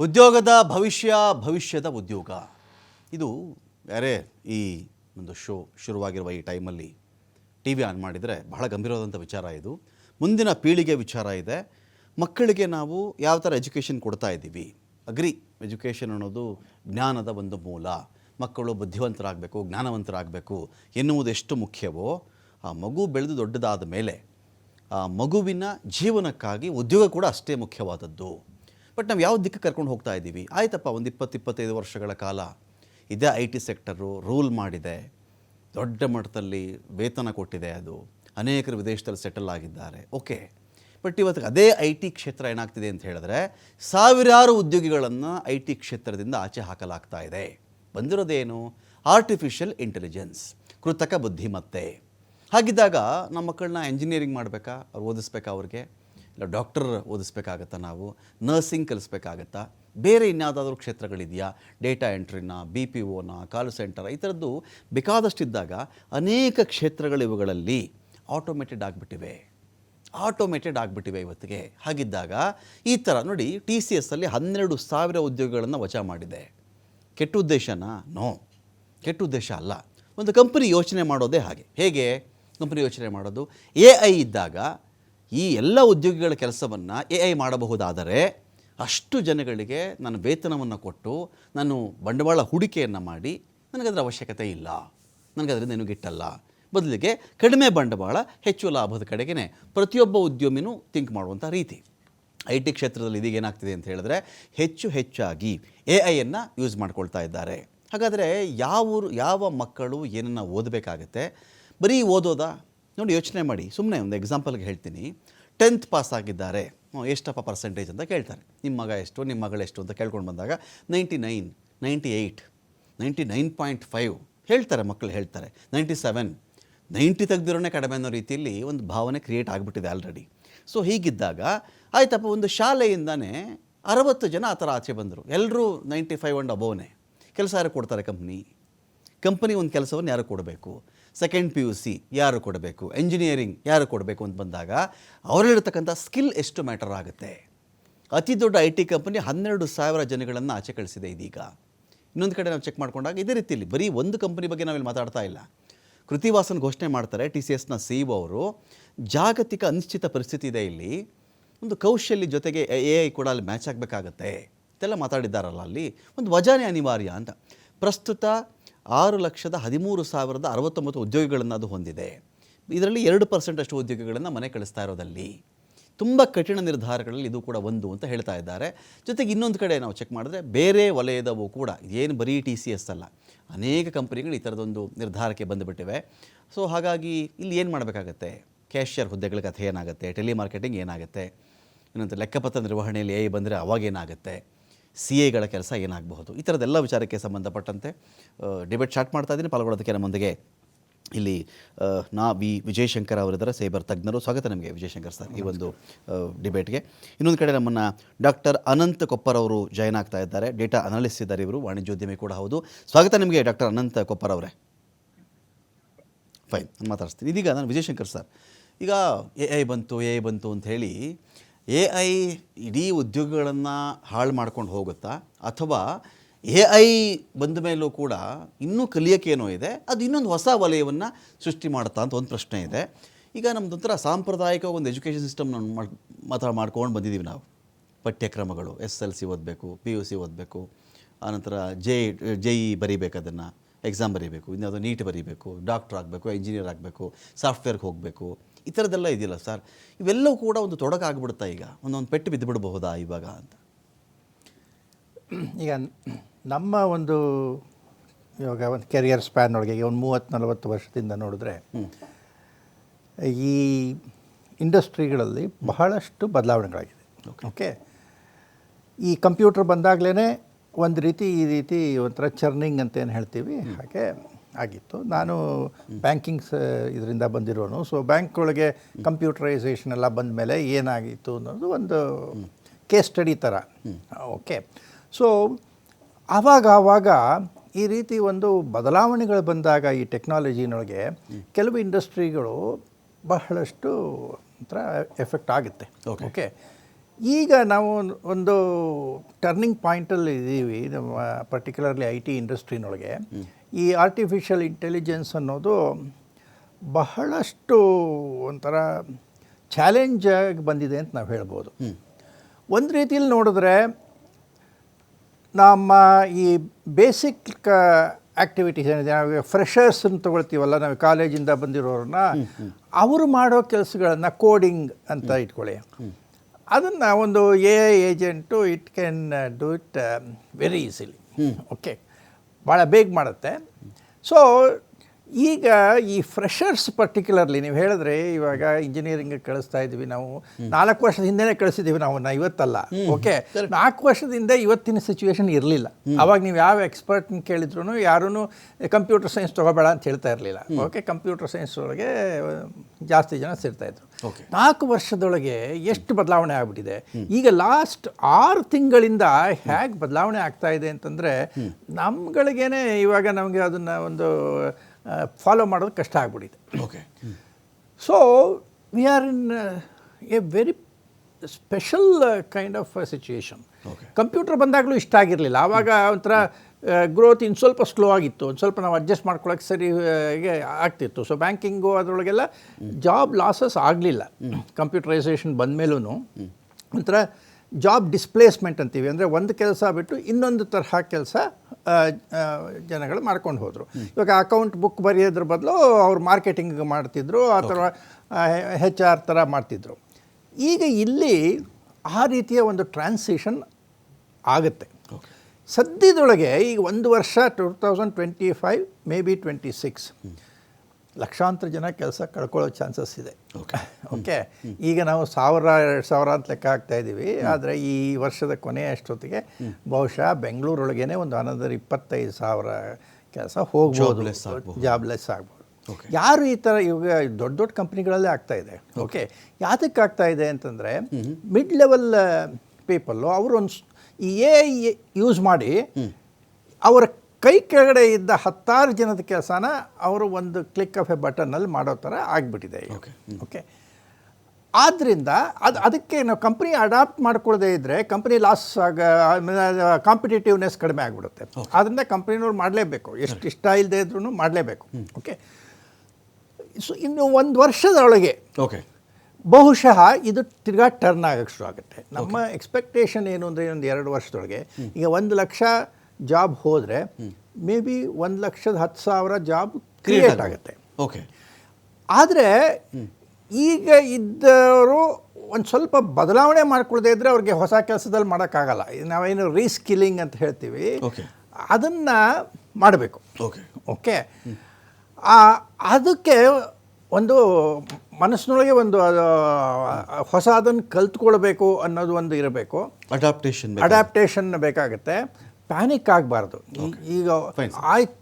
ಉದ್ಯೋಗದ ಭವಿಷ್ಯ, ಭವಿಷ್ಯದ ಉದ್ಯೋಗ. ಇದು ಬೇರೆ ಈ ಒಂದು ಶೋ ಶುರುವಾಗಿರುವ ಈ ಟೈಮಲ್ಲಿ ಟಿ ವಿ ಆನ್ ಮಾಡಿದರೆ ಬಹಳ ಗಂಭೀರವಾದಂಥ ವಿಚಾರ ಇದು. ಮುಂದಿನ ಪೀಳಿಗೆ ವಿಚಾರ ಇದೆ. ಮಕ್ಕಳಿಗೆ ನಾವು ಯಾವ ಥರ ಎಜುಕೇಷನ್ ಕೊಡ್ತಾ ಇದ್ದೀವಿ? ಅಗ್ರಿ ಎಜುಕೇಷನ್ ಅನ್ನೋದು ಜ್ಞಾನದ ಒಂದು ಮೂಲ. ಮಕ್ಕಳು ಬುದ್ಧಿವಂತರಾಗಬೇಕು, ಜ್ಞಾನವಂತರಾಗಬೇಕು ಎನ್ನುವುದು ಎಷ್ಟು ಮುಖ್ಯವೋ, ಆ ಮಗು ಬೆಳೆದು ದೊಡ್ಡದಾದ ಮೇಲೆ ಆ ಮಗುವಿನ ಜೀವನಕ್ಕಾಗಿ ಉದ್ಯೋಗ ಕೂಡ ಅಷ್ಟೇ ಮುಖ್ಯವಾದದ್ದು. ಬಟ್ ನಾವು ಯಾವ ದಿಕ್ಕು ಕರ್ಕೊಂಡು ಹೋಗ್ತಾ ಇದ್ದೀವಿ? ಆಯ್ತಪ್ಪ, ಒಂದು ಇಪ್ಪತ್ತು, ಇಪ್ಪತ್ತೈದು ವರ್ಷಗಳ ಕಾಲ. ಇದೇ ಐ ಟಿ ಸೆಕ್ಟರು ರೂಲ್ ಮಾಡಿದೆ. ದೊಡ್ಡ ಮಟ್ಟದಲ್ಲಿ ವೇತನ ಕೊಟ್ಟಿದೆ ಅದು. ಅನೇಕರು ವಿದೇಶದಲ್ಲಿ ಸೆಟಲ್ ಆಗಿದ್ದಾರೆ. ಓಕೆ. ಬಟ್ ಇವತ್ತು ಅದೇ ಐ ಟಿ ಕ್ಷೇತ್ರ ಏನಾಗ್ತಿದೆ ಅಂತ ಹೇಳಿದ್ರೆ, ಸಾವಿರಾರು ಉದ್ಯೋಗಿಗಳನ್ನು ಐ ಟಿ ಕ್ಷೇತ್ರದಿಂದ ಆಚೆ ಹಾಕಲಾಗ್ತಾ ಇದೆ. ಬಂದಿರೋದೇನು? ಆರ್ಟಿಫಿಷಿಯಲ್ ಇಂಟೆಲಿಜೆನ್ಸ್ ಕೃತಕ ಬುದ್ಧಿಮತ್ತೆ. ಹಾಗಿದ್ದಾಗ ನಮ್ಮ ಮಕ್ಕಳನ್ನ ಇಂಜಿನಿಯರಿಂಗ್ ಮಾಡಬೇಕಾ? ಅವ್ರು ಓದಿಸ್ಬೇಕಾ ಅವ್ರಿಗೆ? ಇಲ್ಲ, ಡಾಕ್ಟರ್ ಓದಿಸ್ಬೇಕಾಗತ್ತಾ ನಾವು? ನರ್ಸಿಂಗ್ ಕಲಿಸ್ಬೇಕಾಗತ್ತಾ? ಬೇರೆ ಇನ್ಯಾವುದಾದ್ರೂ ಕ್ಷೇತ್ರಗಳಿದೆಯಾ? ಡೇಟಾ ಎಂಟ್ರಿನ, ಬಿ ಪಿ ಓನ, ಕಾಲ್ ಸೆಂಟರ್, ಈ ಥರದ್ದು ಬೇಕಾದಷ್ಟಿದ್ದಾಗ ಅನೇಕ ಕ್ಷೇತ್ರಗಳು ಇವುಗಳಲ್ಲಿ ಆಟೋಮೇಟೆಡ್ ಆಗಿಬಿಟ್ಟಿವೆ. ಆಟೋಮೇಟೆಡ್ ಆಗಿಬಿಟ್ಟಿವೆ ಇವತ್ತಿಗೆ. ಹಾಗಿದ್ದಾಗ ಈ ಥರ ನೋಡಿ ಟಿ ಸಿ ಎಸ್ಸಲ್ಲಿ ಹನ್ನೆರಡು ಸಾವಿರ ಉದ್ಯೋಗಗಳನ್ನು ವಜಾ ಮಾಡಿದೆ. ಕೆಟ್ಟ ಉದ್ದೇಶನಾ? ನೋ ಕೆಟ್ಟ ಉದ್ದೇಶ ಅಲ್ಲ. ಒಂದು ಕಂಪನಿ ಯೋಚನೆ ಮಾಡೋದೇ ಹಾಗೆ. ಹೇಗೆ? ಕಂಪನಿ ಯೋಚನೆ ಮಾಡೋದು ಎ ಐ ಇದ್ದಾಗ ಈ ಎಲ್ಲ ಉದ್ಯೋಗಿಗಳ ಕೆಲಸವನ್ನು ಎ ಐ ಮಾಡಬಹುದಾದರೆ ಅಷ್ಟು ಜನಗಳಿಗೆ ನಾನು ವೇತನವನ್ನು ಕೊಟ್ಟು ನಾನು ಬಂಡವಾಳ ಹೂಡಿಕೆಯನ್ನು ಮಾಡಿ ನನಗದರ ಅವಶ್ಯಕತೆ ಇಲ್ಲ. ನನಗದರಿಂದ ಏನು ಗಿಟ್ಟಲ್ಲ. ಬದಲಿಗೆ ಕಡಿಮೆ ಬಂಡವಾಳ ಹೆಚ್ಚು ಲಾಭದ ಕಡೆಗೆ ಪ್ರತಿಯೊಬ್ಬ ಉದ್ಯಮಿನೂ ಥಿಂಕ್ ಮಾಡುವಂಥ ರೀತಿ. ಐ ಟಿ ಕ್ಷೇತ್ರದಲ್ಲಿ ಇದೀಗ ಏನಾಗ್ತಿದೆ ಅಂತ ಹೇಳಿದ್ರೆ ಹೆಚ್ಚು ಹೆಚ್ಚಾಗಿ ಎ ಐಯನ್ನು ಯೂಸ್ ಮಾಡ್ಕೊಳ್ತಾ ಇದ್ದಾರೆ. ಹಾಗಾದರೆ ಯಾವ ಯಾವ ಮಕ್ಕಳು ಏನನ್ನು ಓದಬೇಕಾಗತ್ತೆ? ಬರೀ ಓದೋದಾ? ನೋಡಿ ಯೋಚನೆ ಮಾಡಿ. ಸುಮ್ಮನೆ ಒಂದು ಎಕ್ಸಾಂಪಲ್ಗೆ ಹೇಳ್ತೀನಿ. ಟೆಂತ್ ಪಾಸ್ ಆಗಿದ್ದಾರೆ. ಎಷ್ಟಪ್ಪ ಪರ್ಸೆಂಟೇಜ್ ಅಂತ ಕೇಳ್ತಾರೆ. ನಿಮ್ಮ ಮಗ ಎಷ್ಟು ನಿಮ್ಮ ಮಗಳೆಷ್ಟು ಅಂತ ಕೇಳ್ಕೊಂಡು ಬಂದಾಗ ninety nine ninety eight ninety nine point five ಹೇಳ್ತಾರೆ ಮಕ್ಕಳು ಹೇಳ್ತಾರೆ. ನೈಂಟಿ ಸೆವೆನ್ ನೈಂಟಿ ತೆಗ್ದಿರೋನೇ ಕಡಿಮೆ ಅನ್ನೋ ರೀತಿಯಲ್ಲಿ ಒಂದು ಭಾವನೆ ಕ್ರಿಯೇಟ್ ಆಗಿಬಿಟ್ಟಿದೆ ಆಲ್ರೆಡಿ ಸೊ ಹೀಗಿದ್ದಾಗ ಆಯ್ತಪ್ಪ, ಒಂದು ಶಾಲೆಯಿಂದನೇ ಅರವತ್ತು ಜನ ಆ ಥರ ಆಚೆ ಬಂದರು. ಎಲ್ಲರೂ ನೈಂಟಿ ಫೈವ್ ಆ್ಯಂಡ್ ಅಬೋವ್ನೇ ಕೆಲಸ ಯಾರು ಕೊಡ್ತಾರೆ ಕಂಪ್ನಿ ಕಂಪನಿ ಒಂದು ಕೆಲಸವನ್ನು ಯಾರು ಕೊಡಬೇಕು? ಸೆಕೆಂಡ್ ಪಿ ಯು ಸಿ ಯಾರು ಕೊಡಬೇಕು? ಎಂಜಿನಿಯರಿಂಗ್ ಯಾರು ಕೊಡಬೇಕು ಅಂತ ಬಂದಾಗ, ಅವರಲ್ಲಿರ್ತಕ್ಕಂಥ ಸ್ಕಿಲ್ ಎಷ್ಟು ಮ್ಯಾಟರ್ ಆಗುತ್ತೆ? ಅತಿ ದೊಡ್ಡ ಐ ಟಿ ಕಂಪನಿ ಹನ್ನೆರಡು ಸಾವಿರ ಜನಗಳನ್ನು ಆಚೆ ಕಳಿಸಿದೆ ಇದೀಗ. ಇನ್ನೊಂದು ಕಡೆ ನಾವು ಚೆಕ್ ಮಾಡ್ಕೊಂಡಾಗ ಇದೇ ರೀತಿಯಲ್ಲಿ ಬರೀ ಒಂದು ಕಂಪನಿ ಬಗ್ಗೆ ನಾವಿಲ್ಲಿ ಮಾತಾಡ್ತಾ ಇಲ್ಲ. ಕೃತಿವಾಸನ್ ಘೋಷಣೆ ಮಾಡ್ತಾರೆ ಟಿ ಸಿ ಎಸ್ನ ಸಿ ಅವರು. ಜಾಗತಿಕ ಅನಿಶ್ಚಿತ ಪರಿಸ್ಥಿತಿ ಇದೆ ಇಲ್ಲಿ. ಒಂದು ಕೌಶಲ್ಯ ಜೊತೆಗೆ ಎ ಐ ಕೂಡ ಅಲ್ಲಿ ಮ್ಯಾಚ್ ಆಗಬೇಕಾಗತ್ತೆ. ಇದೆಲ್ಲ ಮಾತಾಡಿದ್ದಾರಲ್ಲ ಅಲ್ಲಿ. ಒಂದು ವಜಾನೆ ಅನಿವಾರ್ಯ ಅಂತ. ಪ್ರಸ್ತುತ ಆರು ಲಕ್ಷದ ಹದಿಮೂರು ಸಾವಿರದ ಅರವತ್ತೊಂಬತ್ತು ಉದ್ಯೋಗಿಗಳನ್ನು ಅದು ಹೊಂದಿದೆ. ಇದರಲ್ಲಿ ಎರಡು ಪರ್ಸೆಂಟಷ್ಟು ಉದ್ಯೋಗಿಗಳನ್ನು ಮನೆ ಕಳಿಸ್ತಾ ಇರೋದಲ್ಲಿ. ತುಂಬ ಕಠಿಣ ನಿರ್ಧಾರಗಳಲ್ಲಿ ಇದು ಕೂಡ ಒಂದು ಅಂತ ಹೇಳ್ತಾ ಇದ್ದಾರೆ. ಜೊತೆಗೆ ಇನ್ನೊಂದು ಕಡೆ ನಾವು ಚೆಕ್ ಮಾಡಿದ್ರೆ ಬೇರೆ ವಲಯದವು ಕೂಡ ಏನು ಬರೀ ಟಿ ಸಿ ಎಸ್ ಅಲ್ಲ, ಅನೇಕ ಕಂಪನಿಗಳು ಈ ಥರದೊಂದು ನಿರ್ಧಾರಕ್ಕೆ ಬಂದುಬಿಟ್ಟಿವೆ. ಸೊ ಹಾಗಾಗಿ ಇಲ್ಲಿ ಏನು ಮಾಡಬೇಕಾಗತ್ತೆ? ಕ್ಯಾಶಿಯರ್ ಹುದ್ದೆಗಳ ಕಥೆ ಏನಾಗುತ್ತೆ? ಟೆಲಿಮಾರ್ಕೆಟಿಂಗ್ ಏನಾಗುತ್ತೆ? ಇನ್ನೊಂದು ಲೆಕ್ಕಪತ್ರ ನಿರ್ವಹಣೆಯಲ್ಲಿ ಎ ಬಂದರೆ ಅವಾಗ ಏನಾಗುತ್ತೆ? ಸಿ ಎಗಳ ಕೆಲಸ ಏನಾಗಬಹುದು? ಈ ಥರದ್ದೆಲ್ಲ ವಿಚಾರಕ್ಕೆ ಸಂಬಂಧಪಟ್ಟಂತೆ ಡಿಬೇಟ್ ಸ್ಟಾರ್ಟ್ ಮಾಡ್ತಾ ಇದ್ದೀನಿ. ಪಾಲ್ಗೊಳ್ಳೋದಕ್ಕೆ ನಮ್ಮೊಂದಿಗೆ ಇಲ್ಲಿ ನಾ ವಿ ವಿಜಯಶಂಕರ್ ಅವರಿದ್ದಾರೆ ಸೈಬರ್ ತಜ್ಞರು. ಸ್ವಾಗತ ನಿಮಗೆ ವಿಜಯಶಂಕರ್ ಸರ್ ಈ ಒಂದು ಡಿಬೇಟ್ಗೆ. ಇನ್ನೊಂದು ಕಡೆ ನಮ್ಮನ್ನು ಡಾಕ್ಟರ್ ಅನಂತ ಕೊಪ್ಪರ್ ಅವರು ಜಾಯ್ನ್ ಆಗ್ತಾ ಇದ್ದಾರೆ. ಡೇಟಾ ಅನಾಲಿಸ್ಟ್ ಇದ್ದಾರೆ ಇವರು ವಾಣಿಜ್ಯೋದ್ಯಮಿ ಕೂಡ ಹೌದು. ಸ್ವಾಗತ ನಿಮಗೆ ಡಾಕ್ಟರ್ ಅನಂತ ಕೊಪ್ಪರ್ ಅವರೇ. ಫೈನ್ ನಾನು ಮಾತಾಡ್ತೀನಿ ಇದೀಗ ನಾನು ವಿಜಯಶಂಕರ್ ಸರ್. ಈಗ ಎ ಐ ಬಂತು ಎ ಐ ಬಂತು ಅಂತ ಹೇಳಿ ಎ ಐ ಇಡೀ ಉದ್ಯೋಗಗಳನ್ನು ಹಾಳು ಮಾಡ್ಕೊಂಡು ಹೋಗುತ್ತಾ? ಅಥವಾ ಎ ಐ ಬಂದ ಮೇಲೂ ಕೂಡ ಇನ್ನೂ ಕಲಿಯೋಕ್ಕೇನೋ ಇದೆ? ಅದು ಇನ್ನೊಂದು ಹೊಸ ವಲಯವನ್ನು ಸೃಷ್ಟಿ ಮಾಡುತ್ತಾ ಅಂತ ಒಂದು ಪ್ರಶ್ನೆ ಇದೆ. ಈಗ ನಮ್ಮದೊಂಥರ ಸಾಂಪ್ರದಾಯಿಕ ಒಂದು ಎಜುಕೇಷನ್ ಸಿಸ್ಟಮ್ ನಾವು ಮಾತ್ರ ಮಾಡ್ಕೊಂಡು ಬಂದಿದ್ದೀವಿ ನಾವು. ಪಠ್ಯಕ್ರಮಗಳು, ಎಸ್ ಎಲ್ ಸಿ ಓದಬೇಕು, ಪಿ ಯು ಸಿ ಓದಬೇಕು, ಆನಂತರ ಜೆ ಜೆ ಇ ಬರೀಬೇಕು ಅದನ್ನು ಎಕ್ಸಾಮ್ ಬರೀಬೇಕು ಅದು ನೀಟ್ ಬರೀಬೇಕು ಡಾಕ್ಟ್ರ್ ಆಗಬೇಕು ಇಂಜಿನಿಯರ್ ಆಗಬೇಕು ಸಾಫ್ಟ್ವೇರ್ಗೆ ಹೋಗಬೇಕು. ಈ ಥರದ್ದೆಲ್ಲ ಇದೆಯಲ್ಲ ಸರ್? ಇವೆಲ್ಲವೂ ಕೂಡ ಒಂದು ತೊಡಕಾಗ್ಬಿಡ್ತಾ ಈಗ? ಒಂದೊಂದು ಪೆಟ್ಟು ಬಿದ್ದು ಬಿಡಬಹುದಾ ಇವಾಗ ಅಂತ? ಈಗ ನಮ್ಮ ಒಂದು ಇವಾಗ ಒಂದು ಕೆರಿಯರ್ ಸ್ಪ್ಯಾನ್ ಒಳಗೆ ಈಗ ಒಂದು ಮೂವತ್ತು ನಲವತ್ತು ವರ್ಷದಿಂದ ನೋಡಿದ್ರೆ ಈ ಇಂಡಸ್ಟ್ರಿಗಳಲ್ಲಿ ಬಹಳಷ್ಟು ಬದಲಾವಣೆಗಳಾಗಿದೆ. ಓಕೆ ಈ ಕಂಪ್ಯೂಟರ್ ಬಂದಾಗಲೇ ಒಂದು ರೀತಿ ಈ ರೀತಿ ಒಂಥರ ಚರ್ನಿಂಗ್ ಅಂತ ಏನು ಹೇಳ್ತೀವಿ ಹಾಗೆ ಆಗಿತ್ತು. ನಾನು ಬ್ಯಾಂಕಿಂಗ್ಸ್ ಇದರಿಂದ ಬಂದಿರೋನು. ಸೊ ಬ್ಯಾಂಕ್ ಒಳಗೆ ಕಂಪ್ಯೂಟರೈಸೇಷನ್ ಎಲ್ಲ ಬಂದ ಮೇಲೆ ಏನಾಗಿತ್ತು ಅನ್ನೋದು ಒಂದು ಕೇಸ್ ಸ್ಟಡಿ ಥರ ಓಕೆ ಸೊ ಆವಾಗ ಆವಾಗ ಈ ರೀತಿ ಒಂದು ಬದಲಾವಣೆಗಳು ಬಂದಾಗ ಈ ಟೆಕ್ನಾಲಜಿನೊಳಗೆ ಕೆಲವು ಇಂಡಸ್ಟ್ರಿಗಳು ಬಹಳಷ್ಟು ಒಂಥರ ಎಫೆಕ್ಟ್ ಆಗುತ್ತೆ. ಓಕೆ ಈಗ ನಾವು ಒಂದು- ಒಂದು ಟರ್ನಿಂಗ್ ಪಾಯಿಂಟಲ್ಲಿ ಇದ್ದೀವಿ ನಮ್ಮ ಪರ್ಟಿಕ್ಯುಲರ್ಲಿ ಐ ಟಿ ಇಂಡಸ್ಟ್ರಿನೊಳಗೆ. ಈ ಆರ್ಟಿಫಿಷಿಯಲ್ ಇಂಟೆಲಿಜೆನ್ಸ್ ಅನ್ನೋದು ಬಹಳಷ್ಟು ಒಂಥರ ಚಾಲೆಂಜ್ ಆಗಿ ಬಂದಿದೆ ಅಂತ ನಾವು ಹೇಳ್ಬೋದು. ಒಂದು ರೀತಿಯಲ್ಲಿ ನೋಡಿದ್ರೆ ನಮ್ಮ ಈ ಬೇಸಿಕ್ ಆ್ಯಕ್ಟಿವಿಟೀಸ್ ಏನಿದೆ ನಾವು ಫ್ರೆಷರ್ಸ್ ತೊಗೊಳ್ತೀವಲ್ಲ ನಾವು ಕಾಲೇಜಿಂದ ಬಂದಿರೋರನ್ನ ಅವರು ಮಾಡೋ ಕೆಲಸಗಳನ್ನು ಕೋಡಿಂಗ್ ಅಂತ ಇಟ್ಕೊಳ್ಳಿ. ಅದನ್ನು ಒಂದು A I agent it can do it very easily okay ಭಾಳ ಬೇಗ ಮಾಡುತ್ತೆ. ಸೊ ಈಗ ಈ ಫ್ರೆಷರ್ಸ್ ಪರ್ಟಿಕ್ಯುಲರ್ಲಿ ನೀವು ಹೇಳಿದ್ರೆ ಇವಾಗ ಇಂಜಿನಿಯರಿಂಗ್ ಕಳಿಸ್ತಾ ಇದ್ದೀವಿ ನಾವು. ನಾಲ್ಕು ವರ್ಷದ ಹಿಂದೆನೇ ಕಳಿಸಿದ್ದೀವಿ ನಾವು ನಾ ಇವತ್ತಲ್ಲ. ಓಕೆ ನಾಲ್ಕು ವರ್ಷದಿಂದ ಇವತ್ತಿನ ಸಿಚುವೇಶನ್ ಇರಲಿಲ್ಲ. ಅವಾಗ ನೀವು ಯಾವ ಎಕ್ಸ್ಪರ್ಟ್ನ ಕೇಳಿದ್ರು ಯಾರೂ ಕಂಪ್ಯೂಟರ್ ಸೈನ್ಸ್ ತೊಗೋಬೇಡ ಅಂತ ಹೇಳ್ತಾ ಇರಲಿಲ್ಲ. ಓಕೆ ಕಂಪ್ಯೂಟರ್ ಸೈನ್ಸ್ ಒಳಗೆ ಜಾಸ್ತಿ ಜನ ಸೇರ್ತಾ ಇದ್ರು. Okay. ನಾಲ್ಕು ವರ್ಷದೊಳಗೆ ಎಷ್ಟು ಬದಲಾವಣೆ ಆಗ್ಬಿಟ್ಟಿದೆ? ಈಗ ಲಾಸ್ಟ್ ಆರು ತಿಂಗಳಿಂದ ಹೇಗೆ ಬದಲಾವಣೆ ಆಗ್ತಾ ಇದೆ ಅಂತಂದರೆ ನಮ್ಗಳಿಗೇನೆ ಇವಾಗ ನಮಗೆ ಅದನ್ನ ಒಂದು ಫಾಲೋ ಮಾಡೋದು ಕಷ್ಟ ಆಗ್ಬಿಟ್ಟಿದೆ okay so we are in a very special kind of situation. Computer ಬಂದಾಗಲೂ ಇಷ್ಟ ಆಗಿರಲಿಲ್ಲ. ಆವಾಗ ಒಂಥರ ಗ್ರೋತ್ ಇನ್ನು ಸ್ವಲ್ಪ ಸ್ಲೋ ಆಗಿತ್ತು. ಒಂದು ಸ್ವಲ್ಪ ನಾವು ಅಡ್ಜಸ್ಟ್ ಮಾಡ್ಕೊಳಕ್ಕೆ ಸರಿ ಗೆ ಆಗ್ತಿತ್ತು. ಸೊ ಬ್ಯಾಂಕಿಂಗು ಅದರೊಳಗೆಲ್ಲ ಜಾಬ್ ಲಾಸಸ್ ಆಗಲಿಲ್ಲ. ಕಂಪ್ಯೂಟರೈಸೇಷನ್ ಬಂದಮೇಲೂ ಒಂಥರ ಜಾಬ್ ಡಿಸ್ಪ್ಲೇಸ್ಮೆಂಟ್ ಅಂತೀವಿ. ಅಂದರೆ ಒಂದು ಕೆಲಸ ಬಿಟ್ಟು ಇನ್ನೊಂದು ತರಹ ಕೆಲಸ ಜನಗಳು ಮಾಡ್ಕೊಂಡು ಹೋದರು. ಇವಾಗ ಅಕೌಂಟ್ ಬುಕ್ ಬರೆಯೋದ್ರ ಬದಲು ಅವ್ರು ಮಾರ್ಕೆಟಿಂಗ್ ಮಾಡ್ತಿದ್ರು ಅಥವಾ ಹೆಚ್ ಆರ್ ಥರ ಮಾಡ್ತಿದ್ರು. ಈಗ ಇಲ್ಲಿ ಆ ರೀತಿಯ ಒಂದು ಟ್ರಾನ್ಸಿಷನ್ ಆಗುತ್ತೆ. ಸದ್ಯದೊಳಗೆ ಈಗ ಒಂದು ವರ್ಷ two thousand twenty five maybe twenty six ಲಕ್ಷಾಂತರ ಜನ ಕೆಲಸ ಕಳ್ಕೊಳ್ಳೋ ಚಾನ್ಸಸ್ ಇದೆ. ಓಕೆ ಓಕೆ ಈಗ ನಾವು ಸಾವಿರ ಎರಡು ಸಾವಿರ ಅಂತ ಲೆಕ್ಕ ಹಾಕ್ತಾ ಇದ್ದೀವಿ. ಆದರೆ ಈ ವರ್ಷದ ಕೊನೆಯ ಅಷ್ಟೊತ್ತಿಗೆ ಬಹುಶಃ ಬೆಂಗಳೂರೊಳಗೇನೆ ಒಂದು ಅನದರ್ ಇಪ್ಪತ್ತೈದು ಸಾವಿರ ಕೆಲಸ ಹೋಗ್ಬೋದು. ಜಾಬ್ಲೆಸ್ ಆಗ್ಬೋದು. ಯಾರು ಈ ಥರ ಇವಾಗ ದೊಡ್ಡ ದೊಡ್ಡ ಕಂಪ್ನಿಗಳಲ್ಲೇ ಆಗ್ತಾ ಇದೆ. ಓಕೆ ಯಾತಕ್ಕೆ ಆಗ್ತಾ ಇದೆ ಅಂತಂದರೆ ಮಿಡ್ ಲೆವೆಲ್ ಪೀಪಲ್ಲು ಅವರು ಒಂದು ಈ ಎ ಯೂಸ್ ಮಾಡಿ ಅವರ ಕೈ ಕೆಳಗಡೆ ಇದ್ದ ಹತ್ತಾರು ಜನದ ಕೆಲಸನ ಅವರು ಒಂದು ಕ್ಲಿಕ್ ಆಫ್ ಎ ಬಟನ್ನಲ್ಲಿ ಮಾಡೋ ಥರ ಆಗಿಬಿಟ್ಟಿದೆ ಓಕೆ ಓಕೆ ಆದ್ದರಿಂದ ಅದು ಅದಕ್ಕೆ ನಾವು ಕಂಪ್ನಿ ಅಡಾಪ್ಟ್ ಮಾಡ್ಕೊಳ್ಳದೆ ಇದ್ದರೆ ಕಂಪ್ನಿ ಲಾಸ್ ಆಗ ಕಾಂಪಿಟೇಟಿವ್ನೆಸ್ ಕಡಿಮೆ ಆಗಿಬಿಡುತ್ತೆ. ಆದ್ದರಿಂದ ಕಂಪ್ನಿನವ್ರು ಮಾಡಲೇಬೇಕು. ಎಷ್ಟು ಇಷ್ಟ ಇಲ್ಲದೆ ಇದ್ರೂ ಮಾಡಲೇಬೇಕು. ಓಕೆ ಸೊ ಇನ್ನು ಒಂದು ವರ್ಷದೊಳಗೆ ಓಕೆ ಬಹುಶಃ ಇದು ತಿರ್ಗಾ ಟರ್ನ್ ಆಗಕ್ಕೆ ಶುರು ಆಗುತ್ತೆ. ನಮ್ಮ ಎಕ್ಸ್ಪೆಕ್ಟೇಷನ್ ಏನು ಅಂದರೆ ಒಂದು ಎರಡು ವರ್ಷದೊಳಗೆ ಈಗ ಒಂದು ಲಕ್ಷ ಜಾಬ್ ಹೋದರೆ ಮೇ ಬಿ ಒಂದು ಲಕ್ಷದ ಹತ್ತು ಸಾವಿರ ಜಾಬ್ ಕ್ರಿಯೇಟ್ ಆಗುತ್ತೆ. ಓಕೆ ಆದರೆ ಈಗ ಇದ್ದವರು ಒಂದು ಸ್ವಲ್ಪ ಬದಲಾವಣೆ ಮಾಡ್ಕೊಳ್ಳದೆ ಇದ್ದರೆ ಅವ್ರಿಗೆ ಹೊಸ ಕೆಲಸದಲ್ಲಿ ಮಾಡೋಕ್ಕಾಗಲ್ಲ. ನಾವೇನು ರೀಸ್ಕಿಲ್ಲಿಂಗ್ ಅಂತ ಹೇಳ್ತೀವಿ. ಅದನ್ನು ಮಾಡಬೇಕು. ಓಕೆ ಓಕೆ ಅದಕ್ಕೆ ಒಂದು ಮನಸ್ಸಿನೊಳಗೆ ಒಂದು ಹೊಸ ಅದನ್ನು ಕಲ್ತ್ಕೊಳ್ಬೇಕು ಅನ್ನೋದು ಒಂದು ಇರಬೇಕು. ಅಡಾಪ್ಟೇಷನ್ ಅಡಾಪ್ಟೇಷನ್ ಬೇಕಾಗುತ್ತೆ. ಪ್ಯಾನಿಕ್ ಆಗಬಾರ್ದು. ಈಗ ಆಯ್ತು